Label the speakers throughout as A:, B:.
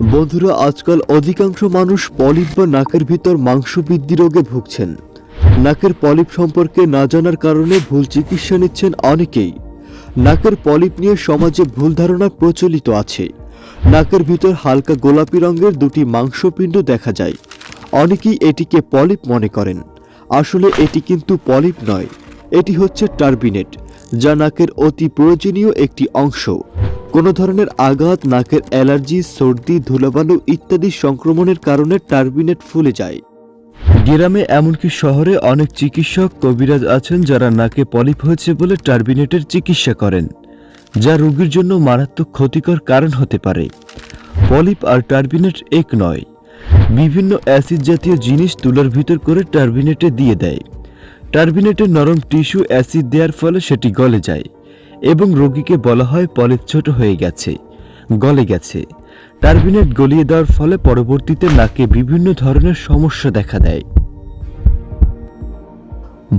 A: বন্ধুরা, আজকাল অধিকাংশ মানুষ পলিপ বা নাকের ভিতর মাংস বৃদ্ধি রোগে ভুগছেন। নাকের পলিপ সম্পর্কে না জানার কারণে ভুল চিকিৎসা নিচ্ছেন অনেকেই। নাকের পলিপ নিয়ে সমাজে ভুল ধারণা প্রচলিত আছে। নাকের ভিতর হালকা গোলাপি রঙের দুটি মাংসপিণ্ড দেখা যায়। অনেকেই এটিকে পলিপ মনে করেন। আসলে এটি কিন্তু পলিপ নয়। এটি হচ্ছে টার্বিনেট, যা নাকের অতি প্রয়োজনীয় একটি অংশ। কোনো ধরনের আঘাত, নাকের অ্যালার্জি, সর্দি, ধুলাবালু ইত্যাদি সংক্রমণের কারণে টার্বিনেট ফুলে যায়। গ্রামে এমনকি শহরে অনেক চিকিৎসক কবিরাজ আছেন যারা নাকে পলিপ হয়েছে বলে টার্বিনেটের চিকিৎসা করেন, যা রোগীর জন্য মারাত্মক ক্ষতিকর কারণ হতে পারে। পলিপ আর টার্বিনেট এক নয়। বিভিন্ন অ্যাসিড জাতীয় জিনিস তুলার ভিতর করে টার্বিনেটে দিয়ে দেয়। টার্বিনেটের নরম টিস্যু অ্যাসিড দেওয়ার ফলে সেটি গলে যায়। এবং রোগীকে বলা হয় পলিপ ছোট হয়ে গেছে, গলে গেছে। টার্বিনেট গলিয়ে দেওয়ার ফলে পরবর্তীতে নাকে বিভিন্ন ধরনের সমস্যা দেখা দেয়।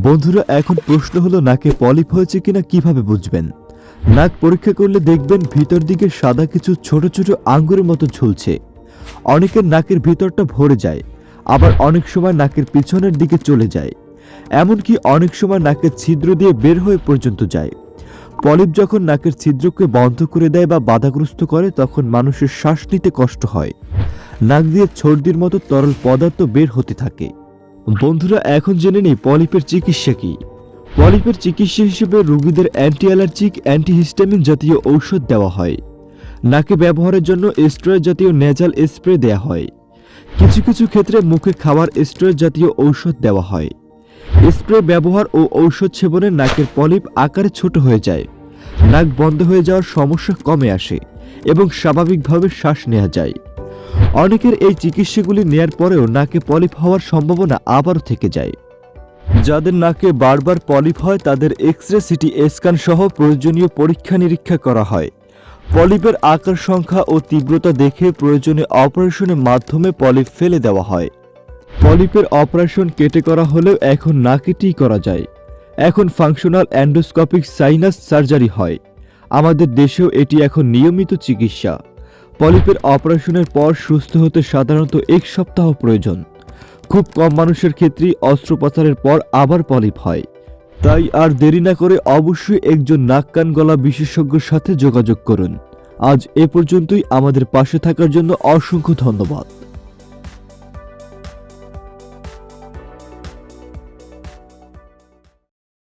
A: বন্ধুরা, এখন প্রশ্ন হলো, নাকে পলিপ হয়েছে কিনা কীভাবে বুঝবেন? নাক পরীক্ষা করলে দেখবেন ভিতর দিকে সাদা কিছু ছোট ছোট আঙ্গুরের মতো ঝুলছে। অনেকের নাকের ভিতরটা ভরে যায়, আবার অনেক সময় নাকের পিছনের দিকে চলে যায়। এমনকি অনেক সময় নাকের ছিদ্র দিয়ে বের হয়ে পর্যন্ত যায়। পলিপ যখন নাকের ছিদ্রকে বন্ধ করে দেয় বা বাধাগ্রস্ত করে, তখন মানুষের শ্বাস নিতে কষ্ট হয়। নাক দিয়ে ছর্দির মতো তরল পদার্থ বের হতে থাকে। বন্ধুরা, এখন জেনে নেই পলিপের চিকিৎসা কি। পলিপের চিকিৎসা হিসেবে রোগীদের অ্যান্টি অ্যালার্জিক অ্যান্টিহিস্টামিন জাতীয় ঔষধ দেওয়া হয়। নাকে ব্যবহারের জন্য স্টেরয়েড জাতীয় নেজাল স্প্রে দেওয়া হয়। কিছু কিছু ক্ষেত্রে মুখে খাবার স্টেরয়েড জাতীয় ঔষধ দেওয়া হয়। স্প্রে ব্যবহার ও ঔষধ সেবনে নাকের পলিপ আকারে ছোট হয়ে যায়। নাক বন্ধ হয়ে যাওয়ার সমস্যা কমে আসে এবং স্বাভাবিকভাবে শ্বাস নেওয়া যায়। অনেকের এই চিকিৎসাগুলি নেয়ার পরেও নাকে পলিপ হওয়ার সম্ভাবনা আবারও থেকে যায়। যাদের নাকে বারবার পলিপ হয়, তাদের এক্স রে সিটি স্ক্যান সহ প্রয়োজনীয় পরীক্ষা নিরীক্ষা করা হয়। পলিপের আকার সংখ্যা ও তীব্রতা দেখে প্রয়োজনে অপারেশনের মাধ্যমে পলিপ ফেলে দেওয়া হয়। পলিপের অপারেশন কেটে করা হলেও এখন না কেটেই করা যায়। এখন ফাংশনাল অ্যান্ডোস্কোপিক সাইনাস সার্জারি হয়। আমাদের দেশেও এটি এখন নিয়মিত চিকিৎসা। পলিপের অপারেশনের পর সুস্থ হতে সাধারণত এক সপ্তাহ প্রয়োজন। খুব কম মানুষের ক্ষেত্রেই অস্ত্রোপচারের পর আবার পলিপ হয়। তাই আর দেরি না করে অবশ্যই একজন নাক কান গলা বিশেষজ্ঞের সাথে যোগাযোগ করুন। আজ এ পর্যন্তই। আমাদের পাশে থাকার জন্য অসংখ্য ধন্যবাদ।